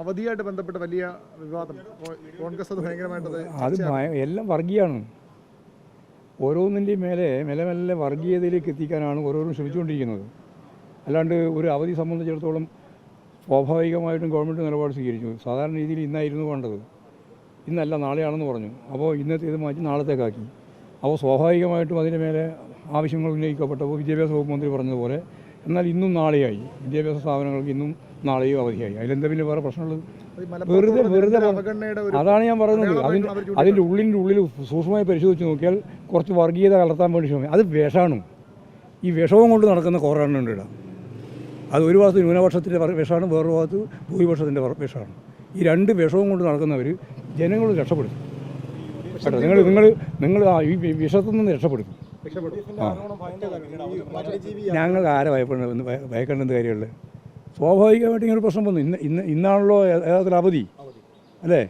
അവധിയായിട്ട് ബന്ധപ്പെട്ട് വലിയ വിവാദം. കോൺഗ്രസ് അത് ഭയങ്കരമായിട്ടത് അത് എല്ലാം വർഗീയമാണ് ഓരോന്നിന്റെയും മേലെ മെല്ലെ മെല്ലെ വർഗീയതയിലേക്ക് എത്തിക്കാനാണ് ഓരോരും ശ്രമിച്ചുകൊണ്ടിരിക്കുന്നത്. അല്ലാണ്ട് ഒരു അവധി സംബന്ധിച്ചിടത്തോളം സ്വാഭാവികമായിട്ടും ഗവൺമെന്റ് നിലപാട് സ്വീകരിച്ചു. സാധാരണ രീതിയിൽ ഇന്നായിരുന്നു വേണ്ടത്. ഇന്നല്ല നാളെയാണെന്ന് പറഞ്ഞു. അപ്പോൾ ഇന്നത്തെ ഇത് മാറ്റി നാളത്തേക്കാക്കി. അപ്പോൾ സ്വാഭാവികമായിട്ടും അതിന്റെ മേലെ ആവശ്യങ്ങൾ ഉന്നയിക്കപ്പെട്ടപ്പോൾ വിദ്യാഭ്യാസ വകുപ്പ് മന്ത്രി പറഞ്ഞതുപോലെ എന്നാൽ ഇന്നും നാളെയായി. വിദ്യാഭ്യാസ സ്ഥാപനങ്ങൾക്ക് ഇന്നും നാളെയും അവധിയായി. അതിലെന്താ പിന്നെ വേറെ പ്രശ്നമുള്ളത്? വെറുതെ വെറുതെ അതാണ് ഞാൻ പറയുന്നത് അതിന് അതിന്റെ അതിന്റെ ഉള്ളിന്റെ ഉള്ളിൽ സൂക്ഷ്മമായി പരിശോധിച്ച് നോക്കിയാൽ കുറച്ച് വർഗീയത കലർത്താൻ വേണ്ടി ശ്രമിക്കും. അത് വിഷമാണ് ഈ വിഷവും കൊണ്ട് നടക്കുന്ന കുറേ ഉണ്ട് ഇവിടെ. അത് ഒരു ഭാഗത്ത് ന്യൂനപക്ഷത്തിന്റെ വിഷമാണ് വേറൊരു ഭാഗത്ത് ഭൂരിപക്ഷത്തിന്റെ വിഷമാണ് ഈ രണ്ട് വിഷവും കൊണ്ട് നടക്കുന്നവർ ജനങ്ങൾ രക്ഷപ്പെടുത്തും. കേട്ടോ നിങ്ങൾ നിങ്ങൾ നിങ്ങൾ ഈ വിഷത്തു വിഷത്തിൽ നിന്ന് രക്ഷപ്പെടുത്തും. ആ. ഞങ്ങൾക്ക് ആരെ ഭയപ്പെടുന്നത് ഭയക്കേണ്ടെന്ന് ഭയക്കേണ്ട കാര്യമുള്ളത്? സ്വാഭാവികമായിട്ട് ഇങ്ങനെ പ്രശ്നം വന്നു. ഇന്ന് ഇന്ന് ഇന്നാണല്ലോ യഥാർത്ഥത്തിൽ അവധി. അല്ലേ?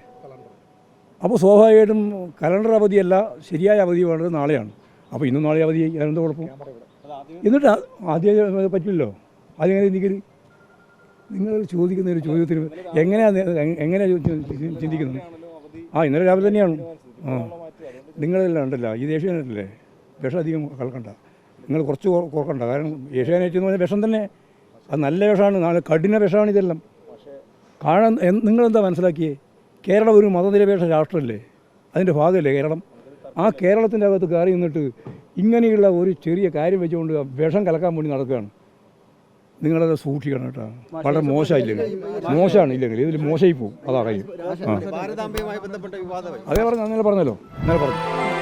അപ്പോൾ സ്വാഭാവികമായിട്ടും കലണ്ടർ അവധിയല്ല ശരിയായ അവധി വേണ്ടത് നാളെയാണ്. അപ്പോൾ ഇന്നും നാളെ അവധി അതിനെന്ത് കുഴപ്പം? എന്നിട്ട് ആദ്യം പറ്റില്ലല്ലോ? ആദ്യം എങ്ങനെ ചിന്തിക്കരുത് നിങ്ങൾ ചോദിക്കുന്ന ഒരു ചോദ്യത്തിന് എങ്ങനെയാണ് എങ്ങനെയാണ് ചിന്തിക്കുന്നത് ആ ഇന്നലെ രാവിലെ തന്നെയാണ്. ആ. നിങ്ങളെല്ലാം ഉണ്ടല്ലോ. ഈ ഏഷ്യാനെറ്റല്ലേ വിഷം അധികം കലക്കണ്ട നിങ്ങൾ കുറച്ച് കുറക്കണ്ട കാരണം ഏഷ്യാനെറ്റ് എന്ന് പറഞ്ഞാൽ വിഷം തന്നെ. അത് നല്ല വിഷമാണ്. നല്ല കഠിന വിഷമാണ് ഇതെല്ലാം. കാണാൻ നിങ്ങളെന്താ മനസ്സിലാക്കിയേ? കേരളം ഒരു മതനിരപേക്ഷ രാഷ്ട്രമല്ലേ? അതിന്റെ ഭാഗമല്ലേ കേരളം? ആ കേരളത്തിന്റെ അകത്ത് കയറി നിന്നിട്ട് ഇങ്ങനെയുള്ള ഒരു ചെറിയ കാര്യം വെച്ചുകൊണ്ട് വിഷം കലക്കാൻ വേണ്ടി നടക്കുകയാണ്. നിങ്ങളത് സൂക്ഷിക്കണം കേട്ടോ. വളരെ മോശമായില്ലെങ്കിൽ മോശമാണ് ഇല്ലെങ്കിൽ. ഇതിൽ മോശമായി പോകും. അതാ കാര്യം. അതേ പറഞ്ഞു അങ്ങനെ പറഞ്ഞല്ലോ. അങ്ങനെ പറഞ്ഞു.